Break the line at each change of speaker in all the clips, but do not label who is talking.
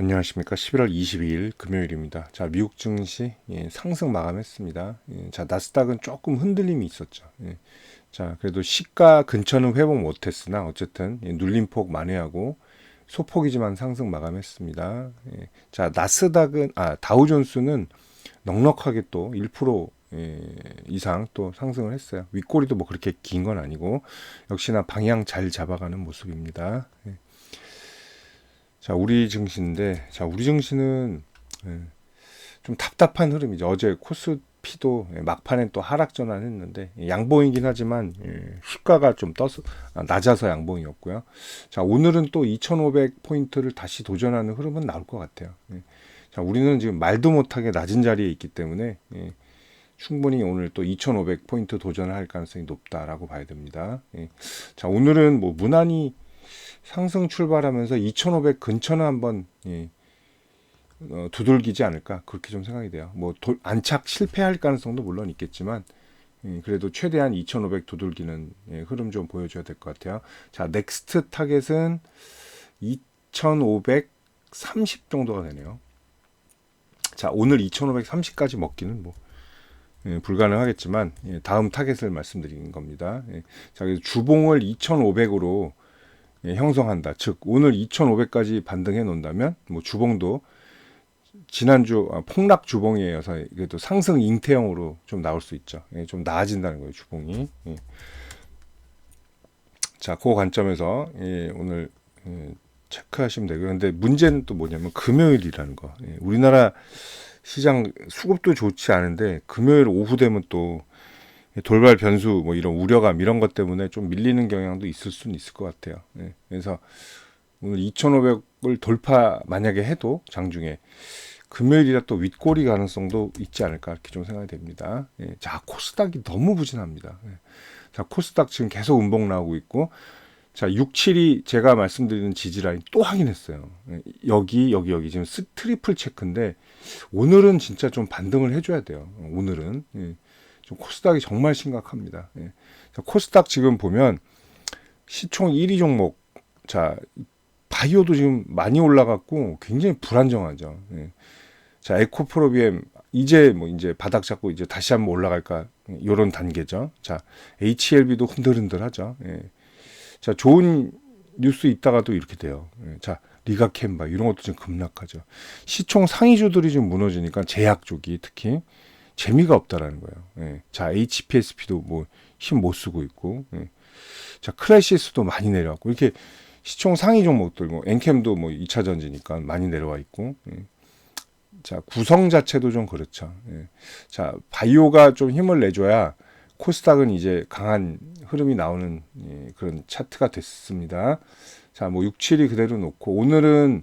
안녕하십니까. 11월 22일 금요일입니다. 자, 미국 증시 예, 상승 마감했습니다. 예, 자, 나스닥은 조금 흔들림이 있었죠. 예, 자, 그래도 시가 근처는 회복 못했으나 어쨌든 예, 눌림폭 만회하고 소폭이지만 상승 마감했습니다. 예, 자, 나스닥은 아 다우존스는 넉넉하게 또 1% 예, 이상 또 상승을 했어요. 윗꼬리도 뭐 그렇게 긴 건 아니고 역시나 방향 잘 잡아가는 모습입니다. 예. 자, 우리 증시인데, 자, 우리 증시는 예, 좀 답답한 흐름이죠. 어제 코스피도 예, 막판에 또 하락 전환했는데 양봉이긴 하지만 예, 시가가 좀 떠서 아, 낮아서 양봉이었고요. 자, 오늘은 또 2,500 포인트를 다시 도전하는 흐름은 나올 것 같아요. 예. 자, 우리는 지금 말도 못하게 낮은 자리에 있기 때문에 예, 충분히 오늘 또 2,500 포인트 도전을 할 가능성이 높다라고 봐야 됩니다. 예. 자, 오늘은 뭐 무난히 상승 출발하면서 2,500 근처는 한번 예, 어, 두들기지 않을까 그렇게 좀 생각이 돼요. 뭐 돌, 안착 실패할 가능성도 물론 있겠지만 예, 그래도 최대한 2,500 두들기는 예, 흐름 좀 보여줘야 될 것 같아요. 자 넥스트 타겟은 2,530 정도가 되네요. 자 오늘 2,530까지 먹기는 뭐 예, 불가능하겠지만 예, 다음 타겟을 말씀드리는 겁니다. 예, 자 그래서 주봉을 2,500으로 예, 형성한다. 즉 오늘 2,500까지 반등해 놓는다면 뭐 주봉도 지난주 아, 폭락 주봉이어서 그래도 상승 잉태형으로 좀 나올 수 있죠. 예, 좀 나아진다는 거예요, 주봉이. 예. 자, 그 관점에서 예, 오늘 예, 체크하시면 되고요. 근데 문제는 또 뭐냐면 금요일이라는 거. 예, 우리나라 시장 수급도 좋지 않은데 금요일 오후 되면 또 돌발 변수 뭐 이런 우려감 이런 것 때문에 좀 밀리는 경향도 있을 수는 있을 것 같아요. 예, 그래서 오늘 2,500을 돌파 만약에 해도 장중에 금요일이라 또 윗꼬리 가능성도 있지 않을까 이렇게 좀 생각이 됩니다. 예, 자 코스닥이 너무 부진합니다. 예, 자 코스닥 지금 계속 음봉 나오고 있고 자 67이 제가 말씀드리는 지지라인 또 확인했어요. 예, 여기 여기 여기 지금 스 트리플 체크인데 오늘은 진짜 좀 반등을 해줘야 돼요. 오늘은 예, 좀 코스닥이 정말 심각합니다. 예. 자, 코스닥 지금 보면 시총 1위 종목 자 바이오도 지금 많이 올라갔고 굉장히 불안정하죠. 예. 자 에코프로비엠 이제 뭐 이제 바닥 잡고 이제 다시 한번 올라갈까 이런 단계죠. 자 HLB도 흔들흔들하죠. 예. 자 좋은 뉴스 있다가도 이렇게 돼요. 예. 자 리가캔바 이런 것도 지금 급락하죠. 시총 상위주들이 좀 무너지니까 제약 쪽이 특히 재미가 없다라는 거예요. 예. 자, HPSP도 뭐 힘 못 쓰고 있고, 예. 자, 클래시스도 많이 내려왔고, 이렇게 시총 상위 종목들, 뭐, 엔캠도 뭐 2차 전지니까 많이 내려와 있고, 예. 자, 구성 자체도 좀 그렇죠. 예. 자, 바이오가 좀 힘을 내줘야 코스닥은 이제 강한 흐름이 나오는 예, 그런 차트가 됐습니다. 자, 뭐 67이 그대로 놓고, 오늘은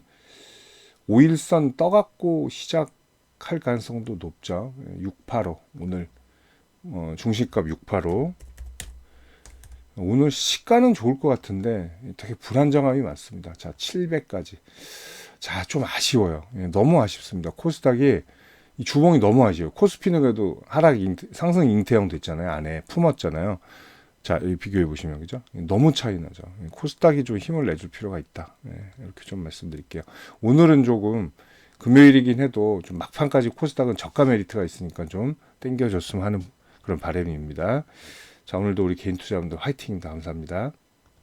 5일선 떠갖고 시작 할 가능성도 높죠. 685 오늘 어, 중시값 685 오늘 시가는 좋을 것 같은데 되게 불안정함이 많습니다. 자 700까지 자 좀 아쉬워요. 예, 너무 아쉽습니다. 코스닥이 이 주봉이 너무 아쉬워요. 코스피는 그래도 하락 잉태, 상승 잉태형 됐잖아요. 안에 품었잖아요. 자, 여기 비교해 보시면 그죠? 너무 차이 나죠. 코스닥이 좀 힘을 내줄 필요가 있다. 네, 이렇게 좀 말씀드릴게요. 오늘은 조금 금요일이긴 해도 좀 막판까지 코스닥은 저가 메리트가 있으니까 좀 땡겨줬으면 하는 그런 바람입니다. 자, 오늘도 우리 개인 투자분들 화이팅 감사합니다.